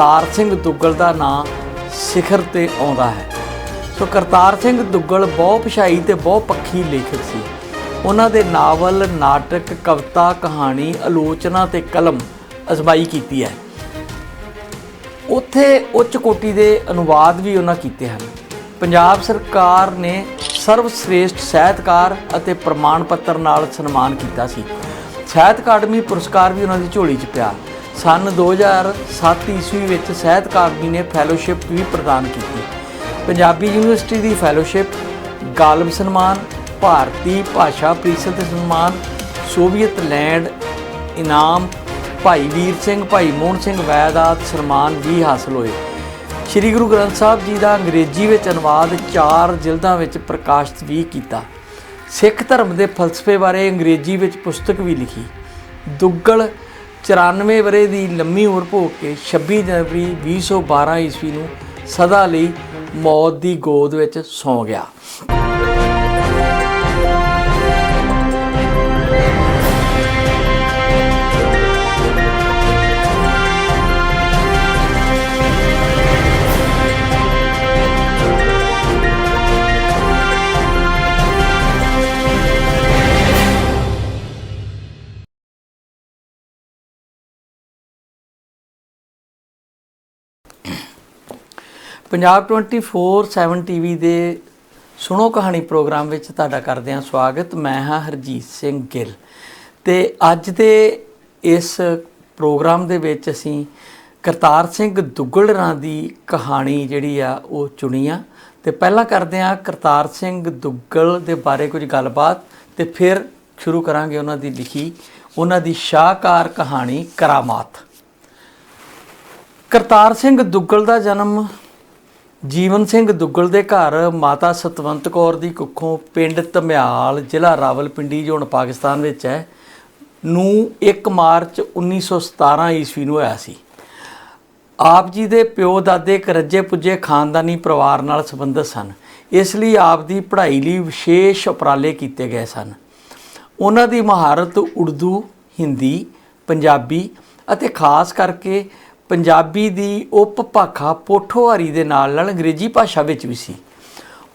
ਕਰਤਾਰ ਸਿੰਘ ਦੁੱਗਲ ਦਾ ਨਾਂ ਸਿਖਰ ਤੇ ਆਉਂਦਾ ਹੈ। ਸੋ ਕਰਤਾਰ ਸਿੰਘ ਦੁੱਗਲ ਬਹੁ ਪਛਾਈ ਤੇ ਬਹੁ ਪੱਖੀ ਲੇਖਕ ਸੀ। ਉਹਨਾਂ ਦੇ ਨਾਵਲ, ਨਾਟਕ, ਕਵਿਤਾ, ਕਹਾਣੀ, ਆਲੋਚਨਾ ਤੇ ਕਲਮ ਅਜ਼ਮਾਈ ਕੀਤੀ ਹੈ। ਉੱਥੇ ਉੱਚ ਕੋਟੀ ਦੇ ਅਨੁਵਾਦ ਵੀ ਉਹਨਾਂ ਕੀਤੇ ਹਨ। ਪੰਜਾਬ ਸਰਕਾਰ ਨੇ ਸਰਵ ਸ੍ਰੇਸ਼ਟ ਸਾਹਿਤਕਾਰ ਅਤੇ ਪ੍ਰਮਾਣ ਪੱਤਰ ਨਾਲ ਸਨਮਾਨ ਕੀਤਾ ਸੀ। ਸਾਹਿਤ ਅਕਾਡਮੀ ਪੁਰਸਕਾਰ ਵੀ ਉਹਨਾਂ ਦੀ ਝੋਲੀ 'ਚ ਪਿਆ। ਸਨ 2007 ਈਸਵੀ ਵਿੱਚ ਸਾਹਿਤ ਅਕਾਦਮੀ ਨੇ ਫੈਲੋਸ਼ਿਪ ਵੀ ਪ੍ਰਦਾਨ ਕੀਤੀ। ਪੰਜਾਬੀ ਯੂਨੀਵਰਸਿਟੀ ਦੀ ਫੈਲੋਸ਼ਿਪ ਗਾਲਬ ਸਨਮਾਨ, ਭਾਰਤੀ ਭਾਸ਼ਾ ਪ੍ਰੀਸ਼ਦ ਸਨਮਾਨ, ਸੋਵੀਅਤ ਲੈਂਡ ਇਨਾਮ, ਭਾਈ ਵੀਰ ਸਿੰਘ, ਭਾਈ ਮੋਹਨ ਸਿੰਘ ਵੈਦ ਸਨਮਾਨ ਵੀ ਹਾਸਲ ਹੋਏ। ਸ੍ਰੀ ਗੁਰੂ ਗ੍ਰੰਥ ਸਾਹਿਬ ਜੀ ਦਾ ਅੰਗਰੇਜ਼ੀ ਵਿੱਚ ਅਨੁਵਾਦ ਚਾਰ ਜਿਲਦਾਂ ਵਿੱਚ ਪ੍ਰਕਾਸ਼ਿਤ ਵੀ ਕੀਤਾ। ਸਿੱਖ ਧਰਮ ਦੇ ਫਲਸਫੇ ਬਾਰੇ ਅੰਗਰੇਜ਼ੀ ਵਿੱਚ ਪੁਸਤਕ ਵੀ ਲਿਖੀ। ਦੁੱਗਲ 94 ਵਰੇ ਦੀ ਲੰਮੀ ਉਮਰ ਭੋਗ ਕੇ 26 ਜਨਵਰੀ 2012 ਈਸਵੀ ਨੂੰ ਸਦਾ ਲਈ ਮੌਤ ਦੀ ਗੋਦ ਵਿੱਚ ਸੌਂ ਗਿਆ। ਪੰਜਾਬ 24/7 ਟੀਵੀ ਦੇ ਸੁਣੋ ਕਹਾਣੀ ਪ੍ਰੋਗਰਾਮ ਵਿੱਚ ਤੁਹਾਡਾ ਕਰਦੇ ਹਾਂ ਸਵਾਗਤ। ਮੈਂ ਹਾਂ ਹਰਜੀਤ ਸਿੰਘ ਗਿੱਲ। ਤੇ ਅੱਜ ਦੇ ਇਸ ਪ੍ਰੋਗਰਾਮ ਦੇ ਵਿੱਚ ਅਸੀਂ ਕਰਤਾਰ ਸਿੰਘ ਦੁੱਗਲਰਾਂ ਦੀ ਕਹਾਣੀ ਜਿਹੜੀ ਆ ਉਹ ਚੁਣੀ ਆ। ਤੇ ਪਹਿਲਾਂ ਕਰਦੇ ਹਾਂ ਕਰਤਾਰ ਸਿੰਘ ਦੁੱਗਲ ਦੇ ਬਾਰੇ ਕੁਝ ਗੱਲਬਾਤ ਤੇ ਫਿਰ ਸ਼ੁਰੂ ਕਰਾਂਗੇ ਉਹਨਾਂ ਦੀ ਲਿਖੀ, ਉਹਨਾਂ ਦੀ ਸ਼ਾਹਕਾਰ ਕਹਾਣੀ ਕਰਾਮਾਤ। ਕਰਤਾਰ ਸਿੰਘ ਦੁੱਗਲ ਦਾ ਜਨਮ ਜੀਵਨ ਸਿੰਘ ਦੁੱਗਲ ਦੇ ਘਰ ਮਾਤਾ ਸਤਵੰਤ ਕੌਰ ਦੀ ਕੁੱਖੋਂ ਪਿੰਡ ਧਮਿਆਲ ਜ਼ਿਲ੍ਹਾ ਰਾਵਲਪਿੰਡੀ, ਜੋ ਹੁਣ ਪਾਕਿਸਤਾਨ ਵਿੱਚ ਹੈ, ਨੂੰ 1 ਮਾਰਚ 1917 ਈਸਵੀ ਨੂੰ ਹੋਇਆ ਸੀ। ਆਪ ਜੀ ਦੇ ਪਿਓ, ਦਾਦੇ ਇੱਕ ਰੱਜੇ ਪੁੱਜੇ, ਖਾਨਦਾਨੀ ਪਰਿਵਾਰ ਨਾਲ ਸੰਬੰਧਿਤ ਸਨ। ਇਸ ਲਈ ਆਪ ਦੀ ਪੜ੍ਹਾਈ ਲਈ ਵਿਸ਼ੇਸ਼ ਉਪਰਾਲੇ ਕੀਤੇ ਗਏ ਸਨ। ਉਹਨਾਂ ਦੀ ਮਹਾਰਤ ਉਰਦੂ, ਹਿੰਦੀ, ਪੰਜਾਬੀ ਅਤੇ ਖਾਸ ਕਰਕੇ ਪੰਜਾਬੀ ਦੀ ਉਪਭਾਖਾ ਪੋਠੋਹਾਰੀ ਦੇ ਨਾਲ ਨਾਲ ਅੰਗਰੇਜ਼ੀ ਭਾਸ਼ਾ ਵਿੱਚ ਵੀ ਸੀ।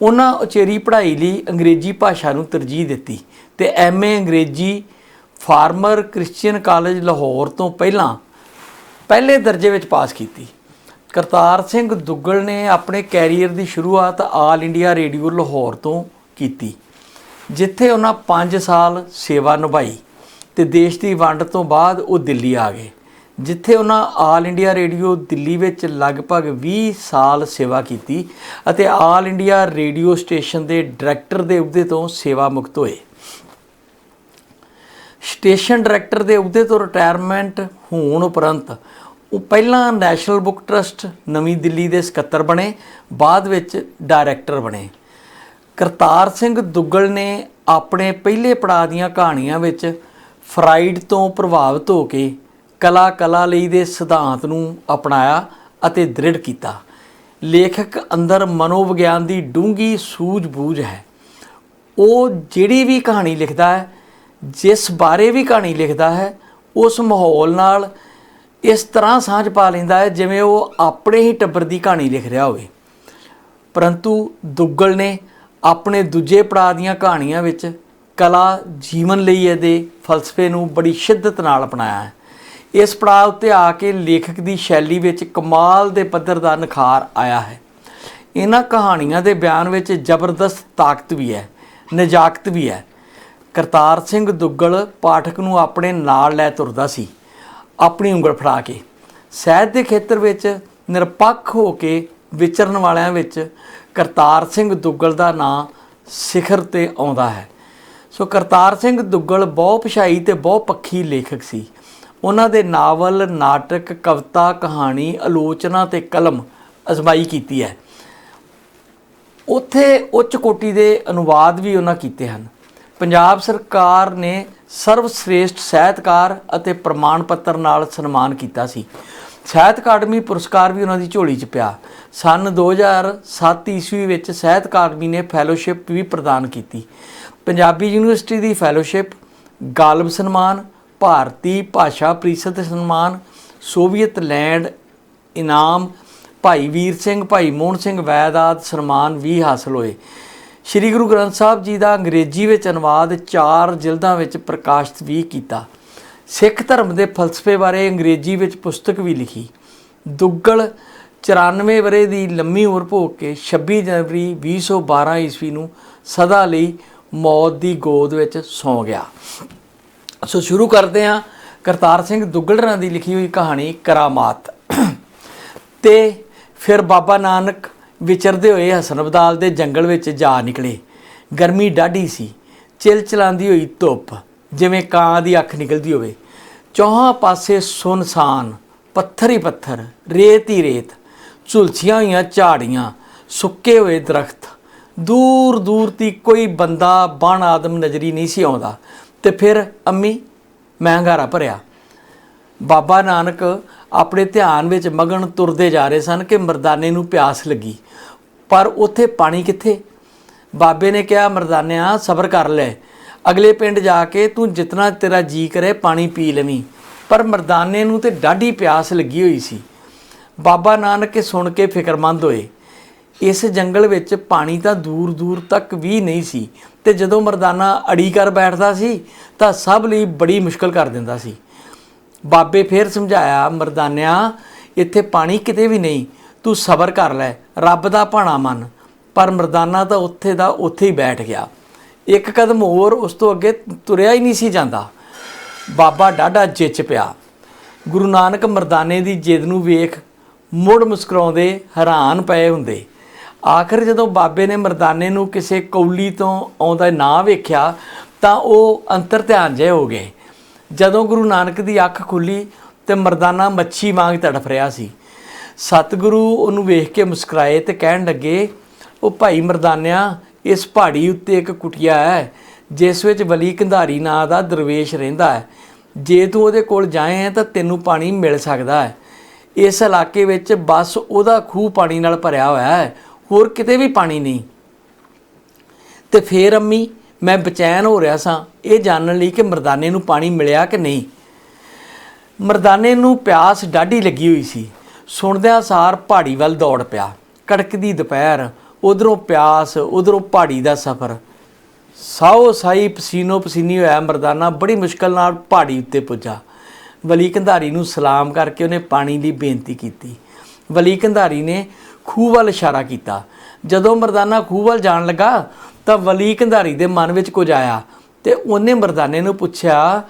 ਉਹਨਾਂ ਉਚੇਰੀ ਪੜ੍ਹਾਈ ਲਈ ਅੰਗਰੇਜ਼ੀ ਭਾਸ਼ਾ ਨੂੰ ਤਰਜੀਹ ਦਿੱਤੀ ਤੇ ਐਮਏ ਅੰਗਰੇਜ਼ੀ ਫਾਰਮਰ ਕ੍ਰਿਸਚੀਅਨ ਕਾਲਜ ਲਾਹੌਰ ਤੋਂ ਪਹਿਲਾਂ ਪਹਿਲੇ ਦਰਜੇ ਵਿੱਚ ਪਾਸ ਕੀਤੀ। ਕਰਤਾਰ ਸਿੰਘ ਦੁੱਗਲ ਨੇ ਆਪਣੇ ਕੈਰੀਅਰ ਦੀ ਸ਼ੁਰੂਆਤ ਆਲ ਇੰਡੀਆ ਰੇਡੀਓ ਲਾਹੌਰ ਤੋਂ ਕੀਤੀ, ਜਿੱਥੇ ਉਹਨਾਂ 5 ਸਾਲ ਸੇਵਾ ਨਿਭਾਈ ਤੇ ਦੇਸ਼ ਦੀ ਵੰਡ ਤੋਂ ਬਾਅਦ ਉਹ ਦਿੱਲੀ ਆ ਗਏ। ਜਿੱਥੇ ਉਹਨਾਂ ਆਲ ਇੰਡੀਆ ਰੇਡੀਓ ਦਿੱਲੀ ਵਿੱਚ ਲਗਭਗ 20 ਸਾਲ ਸੇਵਾ ਕੀਤੀ ਅਤੇ ਆਲ ਇੰਡੀਆ ਰੇਡੀਓ ਸਟੇਸ਼ਨ ਦੇ ਡਾਇਰੈਕਟਰ ਦੇ ਅਹੁਦੇ ਤੋਂ ਸੇਵਾ ਮੁਕਤ ਹੋਏ। ਸਟੇਸ਼ਨ ਡਾਇਰੈਕਟਰ ਦੇ ਅਹੁਦੇ ਤੋਂ ਰਿਟਾਇਰਮੈਂਟ ਹੋਣ ਉਪਰੰਤ ਉਹ ਪਹਿਲਾਂ ਨੈਸ਼ਨਲ ਬੁੱਕ ਟਰਸਟ, ਨਵੀਂ ਦਿੱਲੀ ਦੇ ਸਕੱਤਰ ਬਣੇ, ਬਾਅਦ ਵਿੱਚ ਡਾਇਰੈਕਟਰ ਬਣੇ। ਕਰਤਾਰ ਸਿੰਘ ਦੁੱਗਲ ਨੇ ਆਪਣੇ ਪਹਿਲੇ ਪੜਾਅ ਦੀਆਂ ਕਹਾਣੀਆਂ ਵਿੱਚ ਫਰਾਈਡ ਤੋਂ ਪ੍ਰਭਾਵਿਤ ਹੋ ਕੇ ਕਲਾ ਕਲਾ ਲਈ ਦੇ ਸਿਧਾਂਤ ਨੂੰ ਅਪਣਾਇਆ ਅਤੇ ਦ੍ਰਿੜ ਕੀਤਾ। ਲੇਖਕ ਅੰਦਰ ਮਨੋਵਿਗਿਆਨ ਦੀ ਡੂੰਗੀ ਸੂਝ-ਬੂਝ ਹੈ। ਉਹ ਜਿਹੜੀ ਵੀ ਕਹਾਣੀ ਲਿਖਦਾ ਹੈ, ਜਿਸ ਬਾਰੇ ਵੀ ਕਹਾਣੀ ਲਿਖਦਾ ਹੈ, ਉਸ ਮਾਹੌਲ ਨਾਲ ਇਸ ਤਰ੍ਹਾਂ ਸਾਂਝ ਪਾ ਲੈਂਦਾ ਹੈ ਜਿਵੇਂ ਉਹ ਆਪਣੇ ਹੀ ਟੱਬਰ ਦੀ ਕਹਾਣੀ ਲਿਖ ਰਿਹਾ ਹੋਵੇ। ਪਰੰਤੂ ਦੁੱਗਲ ਨੇ ਆਪਣੇ ਦੂਜੇ ਪੜਾਅ ਦੀਆਂ ਕਹਾਣੀਆਂ ਵਿੱਚ ਕਲਾ ਜੀਵਨ ਲਈ ਇਹਦੇ ਫਲਸਫੇ ਨੂੰ ਬੜੀ ਸ਼ਿੱਦਤ ਨਾਲ ਅਪਣਾਇਆ ਹੈ। ਇਸ ਪੜਾਅ ਉੱਤੇ ਆ ਕੇ ਲੇਖਕ ਦੀ ਸ਼ੈਲੀ ਵਿੱਚ ਕਮਾਲ ਦੇ ਪੱਧਰ ਦਾ ਨਿਖਾਰ ਆਇਆ ਹੈ। ਇਹਨਾਂ ਕਹਾਣੀਆਂ ਦੇ ਬਿਆਨ ਵਿੱਚ ਜ਼ਬਰਦਸਤ ਤਾਕਤ ਵੀ ਹੈ, ਨਜਾਕਤ ਵੀ ਹੈ। ਕਰਤਾਰ ਸਿੰਘ ਦੁੱਗਲ ਪਾਠਕ ਨੂੰ ਆਪਣੇ ਨਾਲ ਲੈ ਤੁਰਦਾ ਸੀ, ਆਪਣੀ ਉਂਗਲ ਫੜਾ ਕੇ। ਸਾਹਿਤ ਦੇ ਖੇਤਰ ਵਿੱਚ ਨਿਰਪੱਖ ਹੋ ਕੇ ਵਿਚਰਨ ਵਾਲਿਆਂ ਵਿੱਚ ਕਰਤਾਰ ਸਿੰਘ ਦੁੱਗਲ ਦਾ ਨਾਂ ਸਿਖਰ ਤੇ ਆਉਂਦਾ ਹੈ। ਸੋ ਕਰਤਾਰ ਸਿੰਘ ਦੁੱਗਲ ਬਹੁ ਪਛਾਈ ਤੇ ਬਹੁ ਪੱਖੀ ਲੇਖਕ ਸੀ। ਉਹਨਾਂ ਦੇ ਨਾਵਲ, ਨਾਟਕ, ਕਵਿਤਾ, ਕਹਾਣੀ, ਆਲੋਚਨਾ ਤੇ ਕਲਮ ਅਜ਼ਮਾਈ ਕੀਤੀ ਹੈ। ਉੱਥੇ ਉੱਚ ਕੋਟੀ ਦੇ ਅਨੁਵਾਦ ਵੀ ਉਹਨਾਂ ਕੀਤੇ ਹਨ। ਪੰਜਾਬ ਸਰਕਾਰ ਨੇ ਸਰਵ ਸ੍ਰੇਸ਼ਟ ਸਾਹਿਤਕਾਰ ਅਤੇ ਪ੍ਰਮਾਣ ਪੱਤਰ ਨਾਲ ਸਨਮਾਨ ਕੀਤਾ ਸੀ। ਸਾਹਿਤ ਅਕਾਡਮੀ ਪੁਰਸਕਾਰ ਵੀ ਉਹਨਾਂ ਦੀ ਝੋਲੀ 'ਚ ਪਿਆ। ਸਨ 2007 ਈਸਵੀ ਵਿੱਚ ਸਾਹਿਤ ਅਕਾਦਮੀ ਨੇ ਫੈਲੋਸ਼ਿਪ ਵੀ ਪ੍ਰਦਾਨ ਕੀਤੀ। ਪੰਜਾਬੀ ਯੂਨੀਵਰਸਿਟੀ ਦੀ ਫੈਲੋਸ਼ਿਪ, ਗਾਲਬ ਸਨਮਾਨ ਭਾਰਤੀ ਭਾਸ਼ਾ ਪ੍ਰੀਸ਼ਦ ਸਨਮਾਨ, ਸੋਵੀਅਤ ਲੈਂਡ ਇਨਾਮ, ਭਾਈ ਵੀਰ ਸਿੰਘ, ਭਾਈ ਮੋਹਨ ਸਿੰਘ ਵੈਦ ਆਦਿ ਸਨਮਾਨ ਵੀ ਹਾਸਲ ਹੋਏ। ਸ੍ਰੀ ਗੁਰੂ ਗ੍ਰੰਥ ਸਾਹਿਬ ਜੀ ਦਾ ਅੰਗਰੇਜ਼ੀ ਵਿੱਚ ਅਨੁਵਾਦ ਚਾਰ ਜਿਲਦਾਂ ਵਿੱਚ ਪ੍ਰਕਾਸ਼ਿਤ ਵੀ ਕੀਤਾ। ਸਿੱਖ ਧਰਮ ਦੇ ਫਲਸਫੇ ਬਾਰੇ ਅੰਗਰੇਜ਼ੀ ਵਿੱਚ ਪੁਸਤਕ ਵੀ ਲਿਖੀ। ਦੁੱਗਲ 94 ਵਰੇ ਦੀ ਲੰਮੀ ਉਮਰ ਭੋਗ ਕੇ 26 ਜਨਵਰੀ 2012 ਈਸਵੀ ਨੂੰ ਸਦਾ ਲਈ ਮੌਤ ਦੀ ਗੋਦ ਵਿੱਚ ਸੌਂ ਗਿਆ। ਸੋ ਸ਼ੁਰੂ ਕਰਦੇ ਹਾਂ ਕਰਤਾਰ ਸਿੰਘ ਦੁੱਗਲਰਾਂ ਦੀ ਲਿਖੀ ਹੋਈ ਕਹਾਣੀ ਕਰਾਮਾਤ। ਤੇ ਫਿਰ ਬਾਬਾ ਨਾਨਕ ਵਿਚਰਦੇ ਹੋਏ ਹਸਨ ਅਬਦਾਲ ਦੇ ਜੰਗਲ ਵਿੱਚ ਜਾ ਨਿਕਲੇ। ਗਰਮੀ ਡਾਢੀ ਸੀ, ਚਿਲ ਚਲਾਉਂਦੀ ਹੋਈ ਧੁੱਪ, ਜਿਵੇਂ ਕਾਂ ਦੀ ਅੱਖ ਨਿਕਲਦੀ ਹੋਵੇ। ਚੌਹਾਂ ਪਾਸੇ ਸੁਨਸਾਨ ਪੱਥਰ ਹੀ ਪੱਥਰ, ਰੇਤ ਹੀ ਰੇਤ, ਝੁਲਸੀਆਂ ਹੋਈਆਂ ਝਾੜੀਆਂ, ਸੁੱਕੇ ਹੋਏ ਦਰਖਤ। ਦੂਰ ਦੂਰ ਤੀ ਕੋਈ ਬੰਦਾ ਬਣ ਆਦਮ ਨਜ਼ਰੀ ਨਹੀਂ ਸੀ ਆਉਂਦਾ। ਤੇ ਫਿਰ ਅੰਮੀ, ਮੈਂ ਹੰਗਾਰਾ ਭਰਿਆ। ਬਾਬਾ ਨਾਨਕ ਆਪਣੇ ਧਿਆਨ ਵਿੱਚ ਮਗਨ ਤੁਰਦੇ ਜਾ ਰਹੇ ਸਨ ਕਿ ਮਰਦਾਨੇ ਨੂੰ ਪਿਆਸ ਲੱਗੀ। ਪਰ ਉੱਥੇ ਪਾਣੀ ਕਿੱਥੇ? ਬਾਬੇ ਨੇ ਕਿਹਾ, ਮਰਦਾਨਿਆ, ਸਬਰ ਕਰ ਲੈ। ਅਗਲੇ ਪਿੰਡ ਜਾ ਕੇ ਤੂੰ ਜਿਤਨਾ ਤੇਰਾ ਜੀ ਕਰੇ, ਪਾਣੀ ਪੀ ਲਵੀਂ। ਪਰ ਮਰਦਾਨੇ ਨੂੰ ਤੇ ਡਾਢੀ ਪਿਆਸ ਲੱਗੀ ਹੋਈ ਸੀ। ਬਾਬਾ ਨਾਨਕ ਇਹ ਸੁਣ ਕੇ ਫਿਕਰਮੰਦ ਹੋਏ। ਇਸ ਜੰਗਲ ਵਿੱਚ ਪਾਣੀ ਤਾਂ ਦੂਰ ਦੂਰ ਤੱਕ ਵੀ ਨਹੀਂ ਸੀ ਤੇ ਜਦੋਂ ਮਰਦਾਨਾ ਅੜੀ ਕਰ ਬੈਠਦਾ ਸੀ, ਤਾਂ ਸਭ ਲਈ ਬੜੀ ਮੁਸ਼ਕਲ ਕਰ ਦਿੰਦਾ ਸੀ। ਬਾਬੇ ਫੇਰ ਸਮਝਾਇਆ, ਮਰਦਾਨਿਆ, ਇੱਥੇ ਪਾਣੀ ਕਿਤੇ ਵੀ ਨਹੀਂ, ਤੂੰ ਸਬਰ ਕਰ ਲੈ, ਰੱਬ ਦਾ ਭਾਣਾ ਮੰਨ। ਪਰ ਮਰਦਾਨਾ ਤਾਂ ਉੱਥੇ ਦਾ ਉੱਥੇ ਹੀ ਬੈਠ ਗਿਆ। ਇੱਕ ਕਦਮ ਹੋਰ ਉਸ ਤੋਂ ਅੱਗੇ ਤੁਰਿਆ ਹੀ ਨਹੀਂ ਸੀ ਜਾਂਦਾ। ਬਾਬਾ ਡਾਢਾ ਜਿੱਚ ਪਿਆ। ਗੁਰੂ ਨਾਨਕ ਮਰਦਾਨੇ ਦੀ ਜਿੱਦ ਨੂੰ ਵੇਖ ਮੁੜ ਮੁਸਕਰਾਉਂਦੇ ਹੈਰਾਨ ਪਏ ਹੁੰਦੇ। ਆਖਰ ਜਦੋਂ ਬਾਬੇ ਨੇ ਮਰਦਾਨੇ ਨੂੰ ਕਿਸੇ ਕੌਲੀ ਤੋਂ ਆਉਂਦਾ ਨਾਂ ਵੇਖਿਆ, ਤਾਂ ਉਹ ਅੰਤਰ ਧਿਆਨ ਜੇ ਹੋ ਗਏ। ਜਦੋਂ ਗੁਰੂ ਨਾਨਕ ਦੀ ਅੱਖ ਖੁੱਲੀ ਤੇ ਮਰਦਾਨਾ ਮੱਛੀ ਵਾਂਗ ਤੜਫ ਰਿਹਾ ਸੀ। ਸਤਿਗੁਰੂ ਉਹਨੂੰ ਵੇਖ ਕੇ ਮੁਸਕਰਾਏ ਤੇ ਕਹਿਣ ਲੱਗੇ, ਉਹ ਭਾਈ ਮਰਦਾਨਿਆ, ਇਸ ਪਹਾੜੀ ਉੱਤੇ ਇੱਕ ਕੁਟਿਆ ਹੈ, ਜਿਸ ਵਿੱਚ ਵਲੀ ਕੰਧਾਰੀ ਨਾਂ ਦਾ ਦਰਵੇਸ਼ ਰਹਿੰਦਾ ਹੈ। ਜੇ ਤੂੰ ਉਹਦੇ ਕੋਲ ਜਾਏ ਤਾਂ ਤੈਨੂੰ ਪਾਣੀ ਮਿਲ ਸਕਦਾ ਹੈ। ਇਸ ਇਲਾਕੇ ਵਿੱਚ ਬਸ ਉਹਦਾ ਖੂਹ ਪਾਣੀ ਨਾਲ ਭਰਿਆ ਹੋਇਆ ਹੈ। ਹੋਰ ਕਿਤੇ ਵੀ ਪਾਣੀ ਨਹੀਂ। ਤੇ ਫੇਰ ਅੰਮੀ, ਮੈਂ ਬਚੈਨ ਹੋ ਰਿਹਾ ਸਾਂ। ਇਹ ਜਾਣਨ ਲਈ ਕਿ ਮਰਦਾਨੇ ਨੂੰ ਪਾਣੀ ਮਿਲਿਆ ਕਿ ਨਹੀਂ। ਮਰਦਾਨੇ ਨੂੰ ਪਿਆਸ ਡਾਢੀ ਲੱਗੀ ਹੋਈ ਸੀ। ਸੁਣਦਿਆਂ ਸਾਰ ਪਹਾੜੀ ਵੱਲ ਦੌੜ ਪਿਆ। ਕੜਕਦੀ ਦੁਪਹਿਰ, ਉਧਰੋਂ ਪਿਆਸ, ਉਧਰੋਂ ਪਹਾੜੀ ਦਾ ਸਫ਼ਰ। ਸਾਓ ਸਾਈ ਪਸੀਨੋ ਪਸੀਨੀ ਹੋਇਆ ਮਰਦਾਨਾ ਬੜੀ ਮੁਸ਼ਕਲ ਨਾਲ ਪਹਾੜੀ ਉੱਤੇ ਪੁੱਜਾ। ਵਲੀ ਕੰਧਾਰੀ ਨੂੰ ਸਲਾਮ ਕਰਕੇ ਉਹਨੇ ਪਾਣੀ ਦੀ ਬੇਨਤੀ ਕੀਤੀ। ਵਲੀ ਕੰਧਾਰੀ ਨੇ ਖੂਹ ਵੱਲ ਇਸ਼ਾਰਾ ਕੀਤਾ। ਜਦੋਂ ਮਰਦਾਨਾ ਖੂਹ ਵੱਲ ਜਾਣ ਲੱਗਾ, ਤਾਂ ਵਲੀ ਕੰਧਾਰੀ ਦੇ ਮਨ ਵਿੱਚ ਕੁਝ ਆਇਆ ਤੇ ਉਹਨੇ ਮਰਦਾਨੇ ਨੂੰ ਪੁੱਛਿਆ,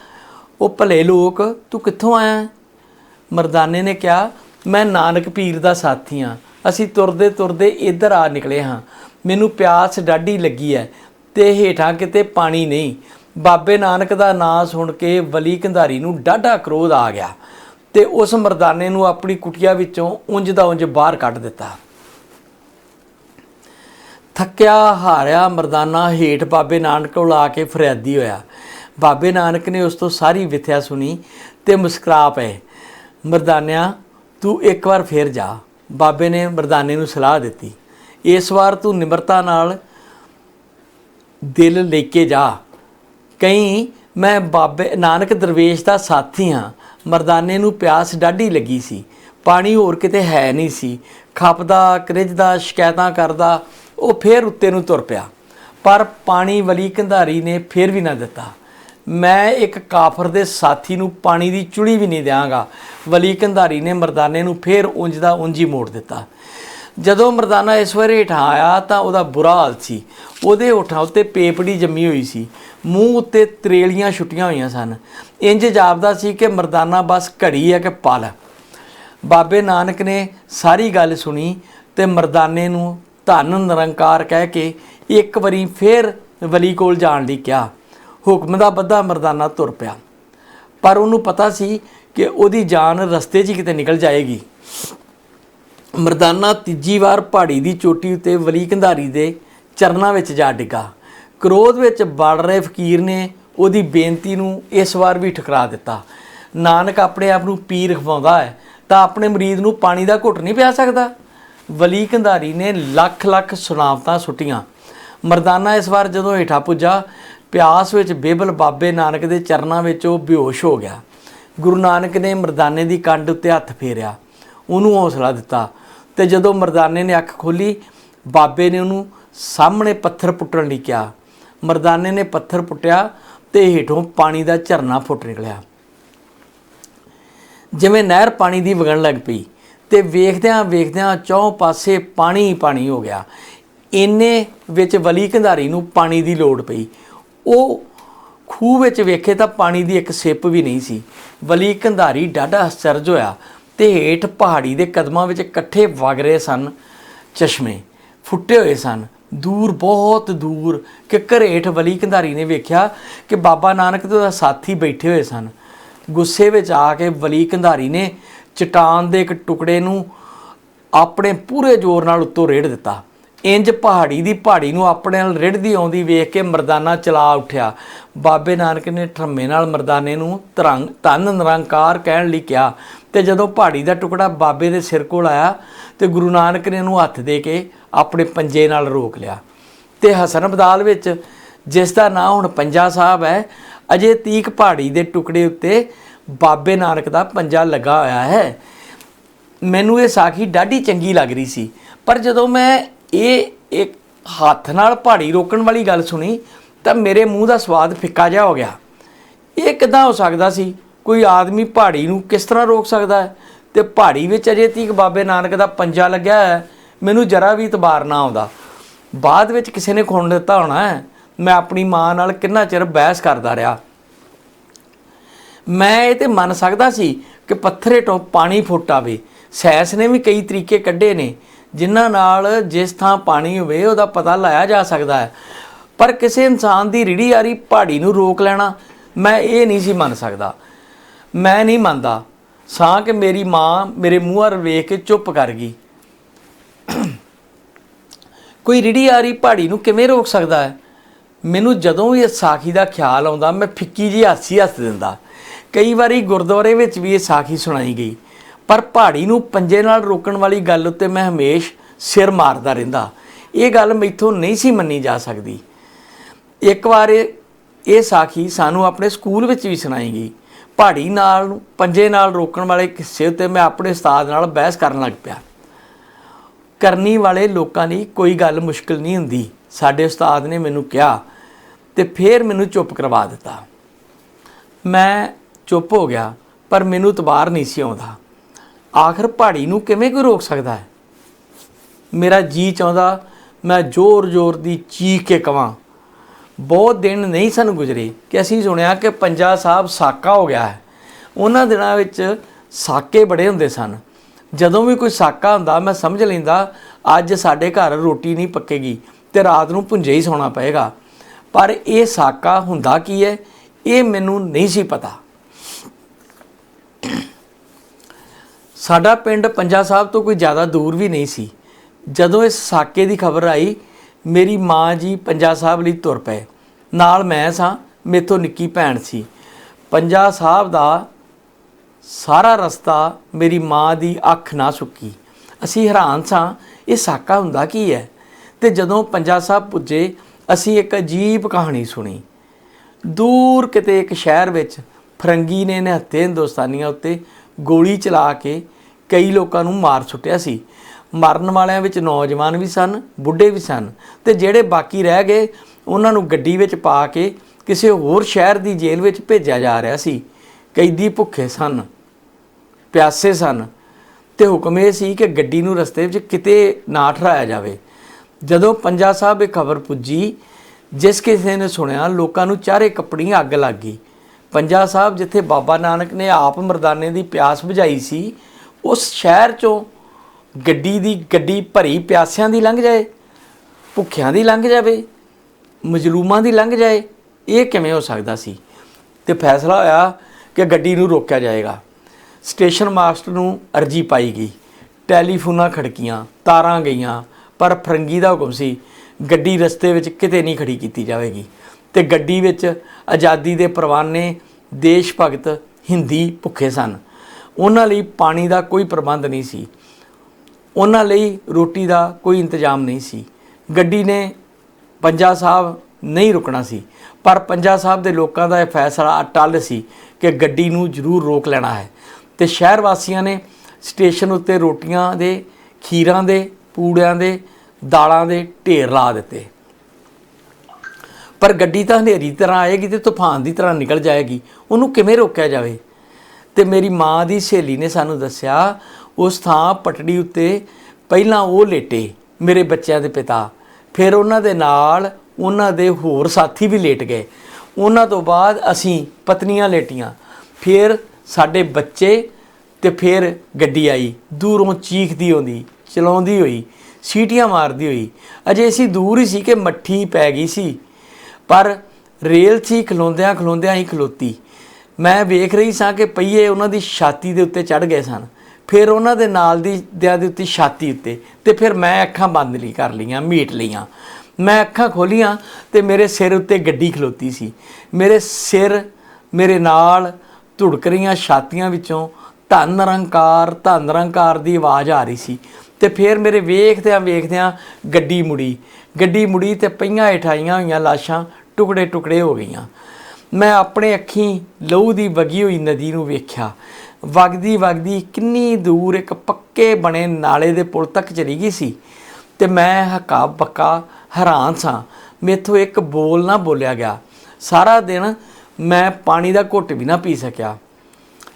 ਉਹ ਭਲੇ ਲੋਕ, ਤੂੰ ਕਿੱਥੋਂ ਆਇਆ ਮਰਦਾਨੇ ਨੇ ਕਿਹਾ, ਮੈਂ ਨਾਨਕ ਪੀਰ ਦਾ ਸਾਥੀ ਹਾਂ। ਅਸੀਂ ਤੁਰਦੇ ਤੁਰਦੇ ਇੱਧਰ ਆ ਨਿਕਲੇ ਹਾਂ। ਮੈਨੂੰ ਪਿਆਸ ਡਾਢੀ ਲੱਗੀ ਹੈ ਤੇ ਹੇਠਾਂ ਕਿਤੇ ਪਾਣੀ ਨਹੀਂ। ਬਾਬੇ ਨਾਨਕ ਦਾ ਨਾਂ ਸੁਣ ਕੇ ਵਲੀ ਕੰਧਾਰੀ ਨੂੰ ਡਾਢਾ ਕ੍ਰੋਧ ਆ ਗਿਆ ਤੇ ਉਸ ਮਰਦਾਨੇ ਨੂੰ ਆਪਣੀ ਕੁਟਿਆ ਵਿੱਚੋਂ ਉਂਝ ਦਾ ਉਂਝ ਬਾਹਰ ਕੱਢ ਦਿੱਤਾ। ਥੱਕਿਆ, ਹਾਰਿਆ, ਮਰਦਾਨਾ ਹੇਠ ਬਾਬੇ ਨਾਨਕ ਕੋਲ ਆ ਕੇ ਫਰਿਆਦੀ ਹੋਇਆ। ਬਾਬੇ ਨਾਨਕ ਨੇ ਉਸ ਤੋਂ ਸਾਰੀ ਵਿਥਿਆ ਸੁਣੀ ਤੇ ਮੁਸਕਰਾ ਪਏ। ਮਰਦਾਨਿਆ, ਤੂੰ ਇੱਕ ਵਾਰ ਫੇਰ ਜਾ। ਬਾਬੇ ਨੇ ਮਰਦਾਨੇ ਨੂੰ ਸਲਾਹ ਦਿੱਤੀ। ਇਸ ਵਾਰ ਤੂੰ ਨਿਮਰਤਾ ਨਾਲ ਦਿਲ ਲੈ ਕੇ ਜਾ। ਕਈ, ਮੈਂ ਬਾਬੇ ਨਾਨਕ ਦਰਵੇਸ਼ ਦਾ ਸਾਥੀ ਹਾਂ। ਮਰਦਾਨੇ ਨੂੰ ਪਿਆਸ ਡਾਢੀ ਲੱਗੀ ਸੀ। ਪਾਣੀ ਹੋਰ ਕਿਤੇ ਹੈ ਨਹੀਂ ਸੀ। ਖਪਦਾ, ਕ੍ਰਿਜਦਾ, ਸ਼ਿਕਾਇਤਾਂ ਕਰਦਾ ਉਹ ਫੇਰ ਉੱਤੇ ਨੂੰ ਤੁਰ ਪਿਆ। ਪਰ ਪਾਣੀ ਵਲੀ ਕੰਧਾਰੀ ਨੇ ਫੇਰ ਵੀ ਨਾ ਦਿੱਤਾ। ਮੈਂ ਇੱਕ ਕਾਫਰ ਦੇ ਸਾਥੀ ਨੂੰ ਪਾਣੀ ਦੀ ਚੁੜੀ ਵੀ ਨਹੀਂ ਦਿਆਂਗਾ। ਵਲੀ ਕੰਧਾਰੀ ਨੇ ਮਰਦਾਨੇ ਨੂੰ ਫੇਰ ਉਂਝ ਦਾ ਉਂਝ ਹੀ ਮੋੜ ਦਿੱਤਾ। ਜਦੋਂ ਮਰਦਾਨਾ ਇਸ ਵਾਰ ਹੇਠਾਂ ਆਇਆ ਤਾਂ ਉਹਦਾ ਬੁਰਾ ਹਾਲ ਸੀ। ਉਹਦੇ ਹੋਠਾਂ ਉੱਤੇ ਪੇਪੜੀ ਜੰਮੀ ਹੋਈ ਸੀ। ਮੂੰਹ ਉੱਤੇ ਤਰੇਲੀਆਂ ਛੁੱਟੀਆਂ ਹੋਈਆਂ ਸਨ। ਇੰਜ ਜਾਪਦਾ ਸੀ ਕਿ ਮਰਦਾਨਾ ਬਸ ਘੜੀ ਹੈ ਕਿ ਪਲ। ਬਾਬੇ ਨਾਨਕ ਨੇ ਸਾਰੀ ਗੱਲ ਸੁਣੀ ਤੇ ਮਰਦਾਨੇ ਨੂੰ ਧੰਨ ਨਿਰੰਕਾਰ ਕਹਿ ਕੇ ਇੱਕ ਵਾਰੀ ਫੇਰ ਵਲੀ ਕੋਲ ਜਾਣ ਲਈ ਕਿਹਾ। ਹੁਕਮ ਦਾ ਬੱਧਾ ਮਰਦਾਨਾ ਤੁਰ ਪਿਆ। ਪਰ ਉਹਨੂੰ ਪਤਾ ਸੀ ਕਿ ਉਹਦੀ ਜਾਨ ਰਸਤੇ 'ਚ ਹੀ ਕਿਤੇ ਨਿਕਲ ਜਾਏਗੀ। ਮਰਦਾਨਾ ਤੀਜੀ ਵਾਰ ਪਹਾੜੀ ਦੀ ਚੋਟੀ ਉੱਤੇ ਵਲੀ ਕੰਧਾਰੀ ਦੇ ਚਰਨਾਂ ਵਿੱਚ ਜਾ ਡਿੱਗਾ। ਕ੍ਰੋਧ ਵਿੱਚ ਬੜ ਰਹੇ ਫਕੀਰ ਨੇ ਉਹਦੀ ਬੇਨਤੀ ਨੂੰ ਇਸ ਵਾਰ ਵੀ ਠੁਕਰਾ ਦਿੱਤਾ। ਨਾਨਕ ਆਪਣੇ ਆਪ ਨੂੰ ਪੀਰ ਖਵਾਉਂਦਾ ਹੈ ਤਾਂ ਆਪਣੇ ਮਰੀਦ ਨੂੰ ਪਾਣੀ ਦਾ ਘੁੱਟ ਨਹੀਂ ਪਿਆ ਸਕਦਾ। ਵਲੀ ਕੰਧਾਰੀ ਨੇ ਲੱਖ ਲੱਖ ਸੁਣਾਵਤਾਂ ਸੁੱਟੀਆਂ। ਮਰਦਾਨਾ ਇਸ ਵਾਰ ਜਦੋਂ ਹੇਠਾਂ ਪੁੱਜਾ, ਪਿਆਸ ਵਿੱਚ ਬੇਬਲ ਬਾਬੇ ਨਾਨਕ ਦੇ ਚਰਨਾਂ ਵਿੱਚ ਉਹ ਬੇਹੋਸ਼ ਹੋ ਗਿਆ। ਗੁਰੂ ਨਾਨਕ ਨੇ ਮਰਦਾਨੇ ਦੀ ਕੰਡ ਉੱਤੇ ਹੱਥ ਫੇਰਿਆ। ਉਹਨੂੰ ਹੌਸਲਾ ਦਿੱਤਾ ਤੇ ਜਦੋਂ ਮਰਦਾਨੇ ਨੇ ਅੱਖ ਖੋਲੀ ਬਾਬੇ ਨੇ ਉਹਨੂੰ ਸਾਹਮਣੇ ਪੱਥਰ ਪੁੱਟਣ ਲਈ ਕਿਹਾ। ਮਰਦਾਨੇ ਨੇ ਪੱਥਰ ਪੁੱਟਿਆ ਤੇ ਹੇਠੋਂ ਪਾਣੀ ਦਾ ਝਰਨਾ ਫੁੱਟ ਨਿਕਲਿਆ। ਜਿਵੇਂ ਨਹਿਰ ਪਾਣੀ ਦੀ ਵਗਣ ਲੱਗ ਪਈ ਤੇ ਵੇਖਦਿਆਂ ਵੇਖਦਿਆਂ ਚੌਂ ਪਾਸੇ ਪਾਣੀ ਪਾਣੀ ਹੋ ਗਿਆ। ਇੰਨੇ ਵਿੱਚ ਵਲੀ ਕੰਧਾਰੀ ਨੂੰ ਪਾਣੀ ਦੀ ਲੋੜ ਪਈ। ਉਹ ਖੂਹ ਵਿੱਚ ਵੇਖੇ ਤਾਂ ਪਾਣੀ ਦੀ ਇੱਕ ਸਿਪ ਵੀ ਨਹੀਂ ਸੀ। ਵਲੀ ਕੰਧਾਰੀ ਡਾਢਾ ਅਚਰਜ ਹੋਇਆ ਤੇ ਹੇਠ ਪਹਾੜੀ ਦੇ ਕਦਮਾਂ ਵਿੱਚ ਇਕੱਠੇ ਵਗ ਰਹੇ ਸਨ, ਚਸ਼ਮੇ ਫੁੱਟੇ ਹੋਏ ਸਨ। ਦੂਰ, ਬਹੁਤ ਦੂਰ ਕਿੱਕਰ ਹੇਠ ਵਲੀ ਕੰਧਾਰੀ ਨੇ ਵੇਖਿਆ ਕਿ ਬਾਬਾ ਨਾਨਕ ਤੇ ਉਹਦਾ ਸਾਥੀ ਬੈਠੇ ਹੋਏ ਸਨ। ਗੁੱਸੇ ਵਿੱਚ ਆ ਕੇ ਵਲੀ ਕੰਧਾਰੀ ਨੇ ਚਟਾਨ ਦੇ ਇੱਕ ਟੁਕੜੇ ਨੂੰ ਆਪਣੇ ਪੂਰੇ ਜ਼ੋਰ ਨਾਲ ਉੱਤੋਂ ਰੇੜ ਦਿੱਤਾ। ਇੰਜ ਪਹਾੜੀ ਦੀ ਪਹਾੜੀ ਨੂੰ ਆਪਣੇ ਨਾਲ ਰਿੜਦੀ ਆਉਂਦੀ ਵੇਖ ਕੇ ਮਰਦਾਨਾ ਚਲਾ ਉੱਠਿਆ। ਬਾਬੇ ਨਾਨਕ ਨੇ ਠਰਮੇ ਨਾਲ ਮਰਦਾਨੇ ਨੂੰ ਤਰੰਗ, ਤਨ ਨਿਰੰਕਾਰ ਕਹਿਣ ਲਈ ਕਿਹਾ ਤੇ ਜਦੋਂ ਪਹਾੜੀ ਦਾ ਟੁਕੜਾ ਬਾਬੇ ਦੇ ਸਿਰ ਕੋਲ ਆਇਆ ਤੇ ਗੁਰੂ ਨਾਨਕ ਨੇ ਉਹਨੂੰ ਹੱਥ ਦੇ ਕੇ ਆਪਣੇ ਪੰਜੇ ਨਾਲ ਰੋਕ ਲਿਆ। ਤੇ ਹਸਨ ਬਦਾਲ ਵਿੱਚ ਜਿਸ ਦਾ ਨਾਂ ਹੁਣ ਪੰਜਾ ਸਾਹਿਬ ਹੈ, ਅਜੇ ਤੀਕ ਪਹਾੜੀ ਦੇ ਟੁਕੜੇ ਉੱਤੇ ਬਾਬੇ ਨਾਨਕ ਦਾ ਪੰਜਾ ਲੱਗਾ ਹੋਇਆ ਹੈ। ਮੈਨੂੰ ਇਹ ਸਾਖੀ ਡਾਢੀ ਚੰਗੀ ਲੱਗ ਰਹੀ ਸੀ। ਪਰ ਜਦੋਂ ਮੈਂ ਇਹ ਇੱਕ ਹੱਥ ਨਾਲ ਪਹਾੜੀ ਰੋਕਣ ਵਾਲੀ ਗੱਲ ਸੁਣੀ, ਤਾਂ ਮੇਰੇ ਮੂੰਹ ਦਾ ਸਵਾਦ ਫਿੱਕਾ ਜਿਹਾ ਹੋ ਗਿਆ। ਇਹ ਕਿਦਾਂ ਹੋ ਸਕਦਾ ਸੀ? ਕੋਈ ਆਦਮੀ ਪਹਾੜੀ ਨੂੰ ਕਿਸ ਤਰ੍ਹਾਂ ਰੋਕ ਸਕਦਾ ਹੈ? ਤੇ ਪਹਾੜੀ ਵਿੱਚ ਅਜੇ ਤੀਕ ਬਾਬੇ ਨਾਨਕ ਦਾ ਪੰਜਾ ਲੱਗਿਆ ਹੈ, ਮੈਨੂੰ ਜਰਾ ਵੀ ਇਤਬਾਰ ਨਾ ਆਉਂਦਾ। ਬਾਅਦ ਵਿੱਚ ਕਿਸੇ ਨੇ ਖੁਣ ਦਿੱਤਾ ਹੋਣਾ ਮੈਂ ਆਪਣੀ ਮਾਂ ਨਾਲ ਕਿੰਨਾ ਚਿਰ ਬਹਿਸ ਕਰਦਾ ਰਿਹਾ। ਮੈਂ ਇਹ ਤੇ ਮੰਨ ਸਕਦਾ ਸੀ ਕਿ ਪੱਥਰੇ ਤੋਂ ਪਾਣੀ ਫੁੱਟ ਆਵੇ। ਸੈਸ ਨੇ ਵੀ ਕਈ ਤਰੀਕੇ ਕੱਢੇ ਨੇ, ਜਿਨ੍ਹਾਂ ਨਾਲ ਜਿਸ ਥਾਂ ਪਾਣੀ ਹੋਵੇ ਉਹਦਾ ਪਤਾ ਲਾਇਆ ਜਾ ਸਕਦਾ ਹੈ। ਪਰ ਕਿਸੇ ਇਨਸਾਨ ਦੀ ਰਿੜੀ ਆਰੀ ਪਹਾੜੀ ਨੂੰ ਰੋਕ ਲੈਣਾ, ਮੈਂ ਇਹ ਨਹੀਂ ਸੀ ਮੰਨ ਸਕਦਾ। ਮੈਂ ਨਹੀਂ ਮੰਨਦਾ, ਸਾਂ ਕਿ ਮੇਰੀ ਮਾਂ ਮੇਰੇ ਮੂੰਹ ਵੱਲ ਵੇਖ ਕੇ ਚੁੱਪ ਕਰ ਗਈ। ਕੋਈ ਰਿੜੀ ਆਰੀ ਪਹਾੜੀ ਨੂੰ ਕਿਵੇਂ ਰੋਕ ਸਕਦਾ ਹੈ? ਮੈਨੂੰ ਜਦੋਂ ਵੀ ਇਸ ਸਾਖੀ ਦਾ ਖਿਆਲ ਆਉਂਦਾ, ਮੈਂ ਫਿੱਕੀ ਜਿਹੀ ਹਾਸੀ ਹੱਸ ਦਿੰਦਾ। ਕਈ ਵਾਰੀ ਗੁਰਦੁਆਰੇ ਵਿੱਚ ਵੀ ਇਹ ਸਾਖੀ ਸੁਣਾਈ ਗਈ। ਪਰ ਪਹਾੜੀ ਨੂੰ ਪੰਜੇ ਨਾਲ ਰੋਕਣ ਵਾਲੀ ਗੱਲ ਉੱਤੇ ਮੈਂ ਹਮੇਸ਼ ਸਿਰ ਮਾਰਦਾ ਰਹਿੰਦਾ। ਇਹ ਗੱਲ ਮੈਥੋਂ ਨਹੀਂ ਸੀ ਮੰਨੀ ਜਾ ਸਕਦੀ। ਇੱਕ ਵਾਰ ਇਹ ਸਾਖੀ ਸਾਨੂੰ ਆਪਣੇ ਸਕੂਲ ਵਿੱਚ ਵੀ ਸੁਣਾਈ ਗਈ। ਪਹਾੜੀ ਨਾਲ, ਪੰਜੇ ਨਾਲ ਰੋਕਣ ਵਾਲੇ ਕਿੱਸੇ ਉੱਤੇ ਮੈਂ ਆਪਣੇ ਉਸਤਾਦ ਨਾਲ ਬਹਿਸ ਕਰਨ ਲੱਗ ਪਿਆ। ਕਰਨੀ ਵਾਲੇ ਲੋਕਾਂ ਲਈ ਕੋਈ ਗੱਲ ਮੁਸ਼ਕਲ ਨਹੀਂ ਹੁੰਦੀ। ਸਾਡੇ ਉਸਤਾਦ ਨੇ ਮੈਨੂੰ ਕਿਹਾ ਤੇ ਫਿਰ ਮੈਨੂੰ ਚੁੱਪ ਕਰਵਾ ਦਿੱਤਾ। ਮੈਂ ਚੁੱਪ ਹੋ ਗਿਆ, ਪਰ ਮੈਨੂੰ ਤਬਾਰ ਨਹੀਂ ਸੀ ਆਉਂਦਾ। ਆਖਰ ਪਹਾੜੀ ਨੂੰ ਕਿਵੇਂ ਕੋਈ ਰੋਕ ਸਕਦਾ ਹੈ? ਮੇਰਾ ਜੀ ਚਾਹੁੰਦਾ, ਮੈਂ ਜ਼ੋਰ-ਜ਼ੋਰ ਦੀ ਚੀਖ ਕੇ ਕਵਾਂ। ਬਹੁਤ ਦਿਨ ਨਹੀਂ ਸਨ ਗੁਜ਼ਰੇ ਕਿ ਅਸੀਂ ਸੁਣਿਆ ਕਿ ਪੰਜਾ ਸਾਹਿਬ ਸਾਕਾ ਹੋ ਗਿਆ ਹੈ। ਉਹਨਾਂ ਦਿਨਾਂ ਵਿੱਚ ਸਾਕੇ ਬੜੇ ਹੁੰਦੇ ਸਨ। ਜਦੋਂ ਵੀ ਕੋਈ ਸਾਕਾ ਹੁੰਦਾ, ਮੈਂ ਸਮਝ ਲੈਂਦਾ, ਅੱਜ ਸਾਡੇ ਘਰ ਰੋਟੀ ਨਹੀਂ ਪੱਕੇਗੀ ਤੇ ਰਾਤ ਨੂੰ ਭੁੰਜੇ ਹੀ ਸੌਣਾ ਪਏਗਾ। ਪਰ ਇਹ ਸਾਕਾ ਹੁੰਦਾ ਕੀ ਹੈ, ਇਹ ਮੈਨੂੰ ਨਹੀਂ ਸੀ ਪਤਾ। ਸਾਡਾ ਪਿੰਡ ਪੰਜਾ ਸਾਹਿਬ ਤੋਂ ਕੋਈ ਜ਼ਿਆਦਾ ਦੂਰ ਵੀ ਨਹੀਂ ਸੀ। ਜਦੋਂ ਇਸ ਸਾਕੇ ਦੀ ਖਬਰ ਆਈ, ਮੇਰੀ ਮਾਂ ਜੀ ਪੰਜਾ ਸਾਹਿਬ ਲਈ ਤੁਰ ਪਏ। ਨਾਲ ਮੈਂ ਸਾਂ, ਮੇਥੋਂ ਨਿੱਕੀ ਭੈਣ ਸੀ। ਪੰਜਾ ਸਾਹਿਬ ਦਾ ਸਾਰਾ ਰਸਤਾ ਮੇਰੀ ਮਾਂ ਦੀ ਅੱਖ ਨਾ ਸੁੱਕੀ। ਅਸੀਂ ਹੈਰਾਨ ਸਾਂ, ਇਹ ਸਾਕਾ ਹੁੰਦਾ ਕੀ ਹੈ? ਤੇ ਜਦੋਂ ਪੰਜਾ ਸਾਹਿਬ ਪੁੱਜੇ, ਅਸੀਂ ਇੱਕ ਅਜੀਬ ਕਹਾਣੀ ਸੁਣੀ। ਦੂਰ ਕਿਤੇ ਇੱਕ ਸ਼ਹਿਰ ਵਿੱਚ ਫਰੰਗੀ ਨੇ ਨਿਹੱਥੇ ਹਿੰਦੁਸਤਾਨੀਆਂ ਉੱਤੇ ਗੋਲੀ ਚਲਾ ਕੇ ਕਈ ਲੋਕਾਂ ਨੂੰ ਮਾਰ ਸੁੱਟਿਆ ਸੀ। ਮਰਨ ਵਾਲਿਆਂ ਵਿੱਚ ਨੌਜਵਾਨ ਵੀ ਸਨ, ਬੁੱਢੇ ਵੀ ਸਨ ਤੇ ਜਿਹੜੇ ਬਾਕੀ ਰਹਿ ਗਏ, ਉਹਨਾਂ ਨੂੰ ਗੱਡੀ ਵਿੱਚ ਪਾ ਕੇ ਕਿਸੇ ਹੋਰ ਸ਼ਹਿਰ ਦੀ ਜੇਲ੍ਹ ਵਿੱਚ ਭੇਜਿਆ ਜਾ ਰਿਹਾ ਸੀ। ਕੈਦੀ ਭੁੱਖੇ ਸਨ, ਪਿਆਸੇ ਸਨ ਤੇ ਹੁਕਮ ਇਹ ਸੀ ਕਿ ਗੱਡੀ ਨੂੰ ਰਸਤੇ ਵਿੱਚ ਕਿਤੇ ਨਾ ਠਹਿਰਾਇਆ ਜਾਵੇ। ਜਦੋਂ ਪੰਜਾ ਸਾਹਿਬ ਇਹ ਖਬਰ ਪੁੱਜੀ, ਜਿਸ ਕਿਸੇ ਨੇ ਸੁਣਿਆ, ਲੋਕਾਂ ਨੂੰ ਚਾਰੇ ਕੱਪੜੀਆਂ ਅੱਗ ਲੱਗ ਗਈ। ਪੰਜਾ ਸਾਹਿਬ ਜਿੱਥੇ ਬਾਬਾ ਨਾਨਕ ਨੇ ਆਪ ਮਰਦਾਨੇ ਦੀ ਪਿਆਸ ਬੁਝਾਈ ਸੀ, ਉਸ ਸ਼ਹਿਰ ਚੋਂ ਗੱਡੀ ਦੀ ਗੱਡੀ ਭਰੀ ਪਿਆਸਿਆਂ ਦੀ ਲੰਘ ਜਾਏ, ਭੁੱਖਿਆਂ ਦੀ ਲੰਘ ਜਾਵੇ, ਮਜਲੂਮਾਂ ਦੀ ਲੰਘ ਜਾਏ, ਇਹ ਕਿਵੇਂ ਹੋ ਸਕਦਾ ਸੀ? ਤੇ ਫੈਸਲਾ ਹੋਇਆ ਕਿ ਗੱਡੀ ਨੂੰ ਰੋਕਿਆ ਜਾਏਗਾ। ਸਟੇਸ਼ਨ ਮਾਸਟਰ ਨੂੰ ਅਰਜੀ ਪਾਈ ਗਈ। ਟੈਲੀਫੋਨਾਂ ਖੜਕੀਆਂ, ਤਾਰਾਂ ਗਈਆਂ, ਪਰ ਫਰੰਗੀ ਦਾ ਹੁਕਮ ਸੀ, ਗੱਡੀ ਰਸਤੇ ਵਿੱਚ ਕਿਤੇ ਨਹੀਂ ਖੜੀ ਕੀਤੀ ਜਾਵੇਗੀ। ਤੇ ਗੱਡੀ ਵਿੱਚ ਆਜ਼ਾਦੀ ਦੇ ਪਰਵਾਨੇ ਦੇਸ਼ ਭਗਤ ਹਿੰਦੀ ਭੁੱਖੇ ਸਨ। ਉਹਨਾਂ ਲਈ ਪਾਣੀ ਦਾ ਕੋਈ ਪ੍ਰਬੰਧ ਨਹੀਂ ਸੀ। ਉਹਨਾਂ ਲਈ ਰੋਟੀ ਦਾ ਕੋਈ ਇੰਤਜ਼ਾਮ ਨਹੀਂ ਸੀ। ਗੱਡੀ ਨੇ ਪੰਜਾ ਸਾਹਿਬ ਨਹੀਂ ਰੁਕਣਾ ਸੀ। ਪਰ ਪੰਜਾ ਸਾਹਿਬ ਦੇ ਲੋਕਾਂ ਦਾ ਇਹ ਫੈਸਲਾ ਅਟੱਲ ਸੀ ਕਿ ਗੱਡੀ ਨੂੰ ਜ਼ਰੂਰ ਰੋਕ ਲੈਣਾ ਹੈ। ਤੇ ਸ਼ਹਿਰ ਵਾਸੀਆਂ ਨੇ ਸਟੇਸ਼ਨ ਉੱਤੇ ਰੋਟੀਆਂ ਦੇ, ਖੀਰਾਂ ਦੇ, ਪੂੜਿਆਂ ਦੇ, ਦਾਲਾਂ ਦੇ ਢੇਰ ਲਾ ਦਿੱਤੇ। ਪਰ ਗੱਡੀ ਤਾਂ ਹਨੇਰੀ ਤਰ੍ਹਾਂ ਆਏਗੀ ਤੇ ਤੂਫਾਨ ਦੀ ਤਰ੍ਹਾਂ ਨਿਕਲ ਜਾਏਗੀ। ਉਹਨੂੰ ਕਿਵੇਂ ਰੋਕਿਆ ਜਾਵੇ? ਤੇ ਮੇਰੀ ਮਾਂ ਦੀ ਸਹੇਲੀ ਨੇ ਸਾਨੂੰ ਦੱਸਿਆ, ਉਸ ਥਾਂ ਪਟੜੀ ਉੱਤੇ ਪਹਿਲਾਂ ਉਹ ਲੇਟੇ ਮੇਰੇ ਬੱਚਿਆਂ ਦੇ ਪਿਤਾ। ਫਿਰ ਉਹਨਾਂ ਦੇ ਨਾਲ ਉਹਨਾਂ ਦੇ ਹੋਰ ਸਾਥੀ ਵੀ ਲੇਟ ਗਏ। ਉਹਨਾਂ ਤੋਂ ਬਾਅਦ ਅਸੀਂ ਪਤਨੀਆਂ ਲੇਟੀਆਂ। ਫਿਰ ਸਾਡੇ ਬੱਚੇ ਤੇ ਫਿਰ ਗੱਡੀ ਆਈ। ਦੂਰੋਂ ਚੀਖਦੀ ਆਉਂਦੀ, ਚਲਾਉਂਦੀ ਹੋਈ, ਸੀਟੀਆਂ ਮਾਰਦੀ ਹੋਈ। ਅਜੇ ਅਸੀਂ ਦੂਰ ਹੀ ਸੀ ਕਿ ਮੱਠੀ ਪੈ ਗਈ ਸੀ। ਪਰ ਰੇਲ 'ਚ ਹੀ ਖਲੋਂਦਿਆਂ ਖਲੋਂਦਿਆਂ ਹੀ ਖਲੋਤੀ। ਮੈਂ ਵੇਖ ਰਹੀ ਸਾਂ ਕਿ ਪਹੀਏ ਉਹਨਾਂ ਦੀ ਛਾਤੀ ਦੇ ਉੱਤੇ ਚੜ ਗਏ ਸਨ। ਫਿਰ ਉਹਨਾਂ ਦੇ ਨਾਲ ਦੀ ਦਿਆਂ ਦੇ ਉੱਤੇ ਛਾਤੀ ਉੱਤੇ ਤੇ ਫਿਰ ਮੈਂ ਅੱਖਾਂ ਬੰਦ ਲਈ ਕਰ ਲਈਆਂ, ਮੀਟ ਲਈਆਂ। ਮੈਂ ਅੱਖਾਂ ਖੋਲੀਆਂ ਤੇ ਮੇਰੇ ਸਿਰ ਉੱਤੇ ਗੱਡੀ ਖਲੋਤੀ ਸੀ। ਮੇਰੇ ਸਿਰ, ਮੇਰੇ ਨਾਲ ਧੁੜਕ ਰਹੀਆਂ ਛਾਤੀਆਂ ਵਿੱਚੋਂ ਧੰਨ ਨਿਰੰਕਾਰ ਧੰਨ ਨਿਰੰਕਾਰ ਦੀ ਆਵਾਜ਼ ਆ ਰਹੀ ਸੀ ਤੇ ਫਿਰ ਮੇਰੇ ਵੇਖਦਿਆਂ ਵੇਖਦਿਆਂ ਗੱਡੀ ਮੁੜੀ। ਗੱਡੀ ਮੁੜੀ ਤੇ ਪਈਆਂ ਹੇਠਾਈਆਂ ਹੋਈਆਂ ਲਾਸ਼ਾਂ ਟੁਕੜੇ ਟੁਕੜੇ ਹੋ ਗਈਆਂ। ਮੈਂ ਆਪਣੇ ਅੱਖੀਂ ਲਹੂ ਦੀ ਵਗੀ ਹੋਈ ਨਦੀ ਨੂੰ ਵੇਖਿਆ। ਵਗਦੀ ਵਗਦੀ ਕਿੰਨੀ ਦੂਰ ਇੱਕ ਪੱਕੇ ਬਣੇ ਨਾਲੇ ਦੇ ਪੁਲ ਤੱਕ ਚਲੀ ਗਈ ਸੀ ਤੇ ਮੈਂ ਹੱਕਾ ਬੱਕਾ ਹੈਰਾਨ ਸਾਂ। ਮੇਥੋਂ ਇੱਕ ਬੋਲ ਨਾ ਬੋਲਿਆ ਗਿਆ। ਸਾਰਾ ਦਿਨ ਮੈਂ ਪਾਣੀ ਦਾ ਘੁੱਟ ਵੀ ਨਾ ਪੀ ਸਕਿਆ।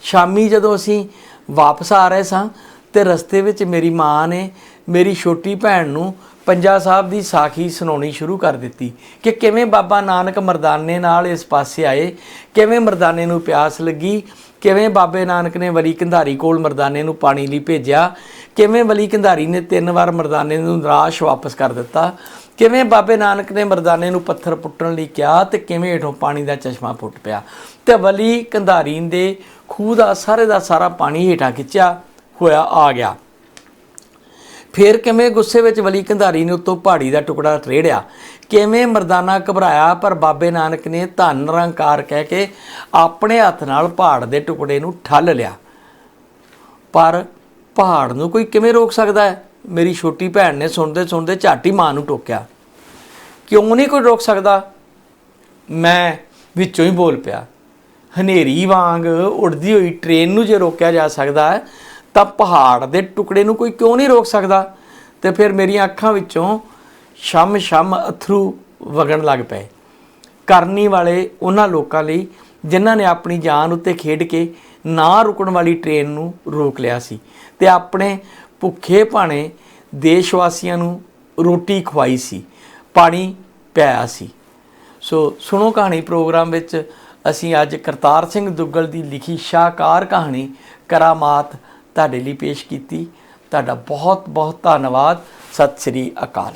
ਸ਼ਾਮੀ ਜਦੋਂ ਅਸੀਂ ਵਾਪਸ ਆ ਰਹੇ ਸਾਂ ਤੇ ਰਸਤੇ ਵਿੱਚ ਮੇਰੀ ਮਾਂ ਨੇ ਮੇਰੀ ਛੋਟੀ ਭੈਣ ਨੂੰ ਪੰਜਾ ਸਾਹਿਬ ਦੀ ਸਾਖੀ ਸੁਣਾਉਣੀ ਸ਼ੁਰੂ ਕਰ ਦਿੱਤੀ ਕਿ ਕਿਵੇਂ ਬਾਬਾ ਨਾਨਕ ਮਰਦਾਨੇ ਨਾਲ ਇਸ ਪਾਸੇ ਆਏ, ਕਿਵੇਂ ਮਰਦਾਨੇ ਨੂੰ ਪਿਆਸ ਲੱਗੀ, ਕਿਵੇਂ ਬਾਬੇ ਨਾਨਕ ਨੇ ਵਲੀ ਕੰਧਾਰੀ ਕੋਲ ਮਰਦਾਨੇ ਨੂੰ ਪਾਣੀ ਲਈ ਭੇਜਿਆ, ਕਿਵੇਂ ਵਲੀ ਕੰਧਾਰੀ ਨੇ ਤਿੰਨ ਵਾਰ ਮਰਦਾਨੇ ਨੂੰ ਨਿਰਾਸ਼ ਵਾਪਸ ਕਰ ਦਿੱਤਾ, ਕਿਵੇਂ ਬਾਬੇ ਨਾਨਕ ਨੇ ਮਰਦਾਨੇ ਨੂੰ ਪੱਥਰ ਪੁੱਟਣ ਲਈ ਕਿਹਾ ਤੇ ਕਿਵੇਂ ਹੇਠੋਂ ਪਾਣੀ ਦਾ ਚਸ਼ਮਾ ਫੁੱਟ ਪਿਆ। ਤੇ ਵਲੀ ਕੰਧਾਰੀ ਦੇ ਖੂਹ ਦਾ ਸਾਰੇ ਦਾ ਸਾਰਾ ਪਾਣੀ ਹੇਠਾਂ ਖਿੱਚਿਆ, ਹੋਇਆ ਆ ਗਿਆ। ਫਿਰ ਕਿਵੇਂ ਗੁੱਸੇ ਵਿੱਚ ਵਲੀ ਕੰਧਾਰੀ ਨੇ ਉੱਤੋਂ ਪਹਾੜੀ ਦਾ ਟੁਕੜਾ ਰੇੜਿਆ ਕਿਵੇਂ ਮਰਦਾਨਾ ਘਬਰਾਇਆ? ਪਰ ਬਾਬੇ ਨਾਨਕ ਨੇ ਧੰਨ ਰੰਕਾਰ ਕਹਿ ਕੇ ਆਪਣੇ ਹੱਥ ਨਾਲ ਪਹਾੜ ਦੇ ਟੁਕੜੇ ਨੂੰ ਠੱਲ ਲਿਆ। ਪਰ ਪਹਾੜ ਨੂੰ ਕੋਈ ਕਿਵੇਂ ਰੋਕ ਸਕਦਾ ਹੈ? ਮੇਰੀ ਛੋਟੀ ਭੈਣ ਨੇ ਸੁਣਦੇ ਸੁਣਦੇ ਝਾਟੀ ਮਾਂ ਨੂੰ ਟੋਕਿਆ। ਕਿਉਂ ਨਹੀਂ ਕੋਈ ਰੋਕ ਸਕਦਾ? ਮੈਂ ਵਿੱਚੋਂ ਹੀ ਬੋਲ ਪਿਆ। ਹਨੇਰੀ ਵਾਂਗ ਉੜਦੀ ਹੋਈ ਟ੍ਰੇਨ ਨੂੰ ਜੇ ਰੋਕਿਆ ਜਾ ਸਕਦਾ ਹੈ ਤਾਂ ਪਹਾੜ ਦੇ ਟੁਕੜੇ ਨੂੰ ਕੋਈ ਕਿਉਂ ਨਹੀਂ ਰੋਕ ਸਕਦਾ? ਤੇ ਫਿਰ ਮੇਰੀਆਂ ਅੱਖਾਂ ਵਿੱਚੋਂ ਸ਼ਮ ਸ਼ਮ ਅਥਰੂ ਵਗਣ ਲੱਗ ਪਏ। ਕਰਨੀ ਵਾਲੇ ਉਹਨਾਂ ਲੋਕਾਂ ਲਈ ਜਿਨ੍ਹਾਂ ਨੇ ਆਪਣੀ ਜਾਨ ਉੱਤੇ ਖੇਡ ਕੇ ਨਾ ਰੁਕਣ ਵਾਲੀ ਟ੍ਰੇਨ ਨੂੰ ਰੋਕ ਲਿਆ ਸੀ ਤੇ ਆਪਣੇ ਭੁੱਖੇ ਭਾਣੇ ਦੇਸ਼ ਵਾਸੀਆਂ ਨੂੰ ਰੋਟੀ ਖਵਾਈ ਸੀ, ਪਾਣੀ ਪਿਆਇਆ ਸੀ। ਸੋ ਸੁਣੋ ਕਹਾਣੀ ਪ੍ਰੋਗਰਾਮ ਵਿੱਚ ਅਸੀਂ ਅੱਜ ਕਰਤਾਰ ਸਿੰਘ ਦੁੱਗਲ ਦੀ ਲਿਖੀ ਸ਼ਾਹਕਾਰ ਕਹਾਣੀ ਕਰਾਮਾਤ ਤੁਹਾਡੇ ਲਈ ਪੇਸ਼ ਕੀਤੀ। ਤੁਹਾਡਾ ਬਹੁਤ ਬਹੁਤ ਧੰਨਵਾਦ। ਸਤਿ ਸ੍ਰੀ ਅਕਾਲ।